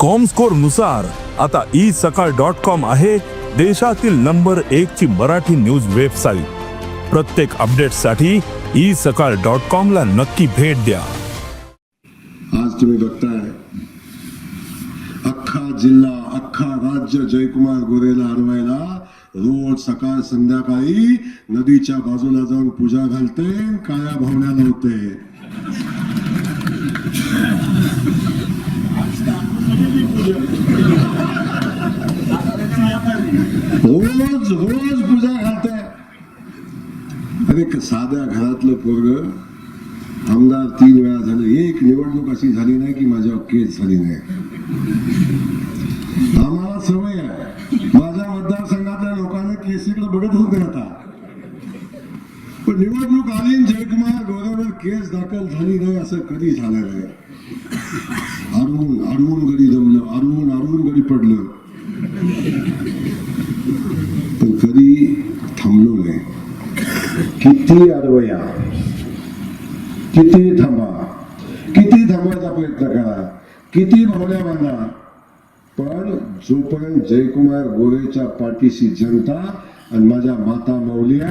कॉमस्कोरनुसार आता ई सकाळ dot com आहे देशातील नंबर एक ची मराठी न्यूज वेबसाईट प्रत्येक अपडेटसाठी ई सकाळ डॉट कॉम ला नक्की भेट द्या. आज तुम्ही बघताय अख्खा जिल्हा अख्खा राज्य जयकुमार गोरेला हरवायला रोज सकाळ संध्याकाळी नदीच्या बाजूला जाऊन पूजा घालते काळ्या भावण्या लावते रोज रोज पूजा घालताय अरे साध्या घरातलं पोरग आमदार तीन वेळा झालं. एक निवडणूक अशी झाली नाही की माझ्या केस झाली नाही. आम्हाला सवय आहे. माझ्या मतदारसंघातल्या लोकांना केसीकडे बघत होते आता. पण निवडणूक आली जयकुमार गोरेवर केस दाखल झाली नाही असं कधी झालं नाही. अरुण अडवून घरी जमलं. अडवून अडवून घरी पडलं. पण कधी थांबलो नाही. किती अडवया किती थांबा. किती थांबायचा प्रयत्न करा. किती भावल्या बांधा पण जोपर्यंत जयकुमार गोरेच्या पाठीशी जनता आणि माझ्या माता माऊल्या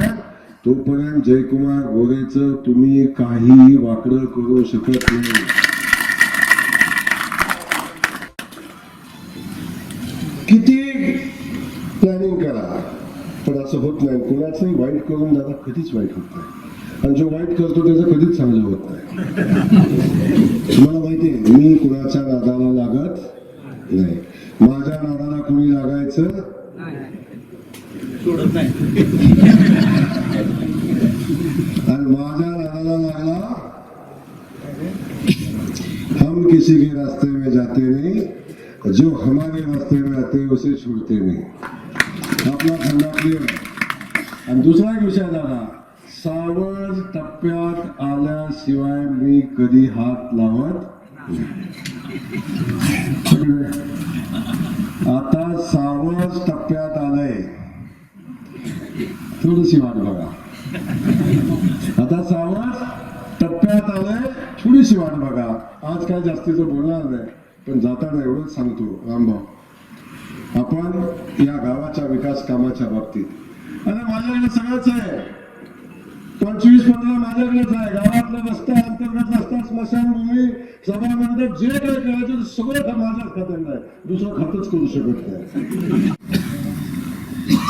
तोपर्यंत जयकुमार गोरेचं तुम्ही काही वाकडं करू शकत नाही. किती प्लॅनिंग करा. पण असं होत नाही. कुणाचंही वाईट करून दादा कधीच वाईट होत नाही. आणि जो वाईट करतो त्याचं कधीच चांगलं होत नाही. तुम्हाला माहिती आहे मी कुणाच्या नादाला लागत नाही. माझ्या नादाला कुणी लागायचं? आणि माझ्या नादाला लागला? हम किसी के रास्ते में जाते नहीं. जो हमारे रास्ते में आते हैं उसे छोड़ते नहीं। आपला खंडा क्लिअर आणि दुसरा एक विषय झाला सावध टप्प्यात आल्याशिवाय मी कधी हात लावत आता सावध टप्प्यात आलंय थोडीशी वाट बघा। आता सावध टप्प्यात आलंय थोडीशी वाट बघा। आज काय जास्तीचं बोलणार नाही। पण जाताना एवढंच सांगतो रामभाऊ. आपण या गावाच्या विकास कामाच्या बाबतीत अरे माझ्याकडे सगळंच आहे. पंचवीस पंधरा माझ्याकडेच आहे. गावातलं रस्ता अंतर्गत रस्ता स्मशानभूमी सभा मंडप जे काही करायचं सगळं माझ्याच खात्यात आहे. दुसरं खातच करू शकत नाही.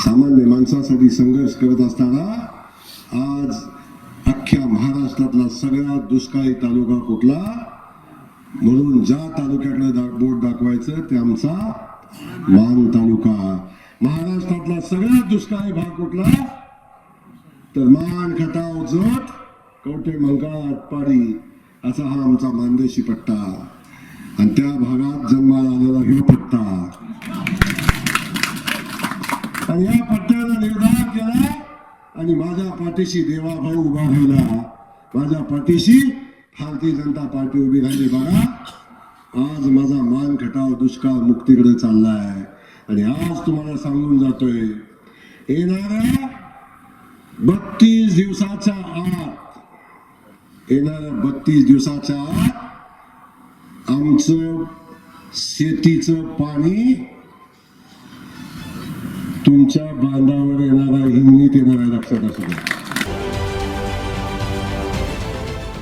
सामान्य माणसासाठी संघर्ष करत असताना आज अख्ख्या महाराष्ट्रातला सगळ्यात दुष्काळी तालुका कुठला? म्हणून ज्या तालुक्याकडे दा- बोट दाखवायचं ते आमचा मान तालुका. महाराष्ट्रातला सगळ्यात दुष्काळी भाग कुठला? तर मान खटाव जत कवटे मंगळा आटपाडी असा हा आमचा मानदेशी पट्टा. आणि त्या भागात जन्माला आलेला हिव पट्टा. आणि या पट्ट्याला निर्धार केला आणि माझ्या पाठीशी देवाभाऊ उभा राहिला. माझ्या पाठीशी भारतीय जनता पार्टी उभी झाली बघा. आज माझा मान खटाव दुष्काळ मुक्तीकडे चाललाय. आणि आज तुम्हाला सांगून जातोय येणाऱ्या बत्तीस दिवसाच्या आत येणाऱ्या बत्तीस दिवसाच्या आत आमचं शेतीचं पाणी तुमच्या बांधावर येणारा हिंगणीत येणारा लक्षात असू द्या.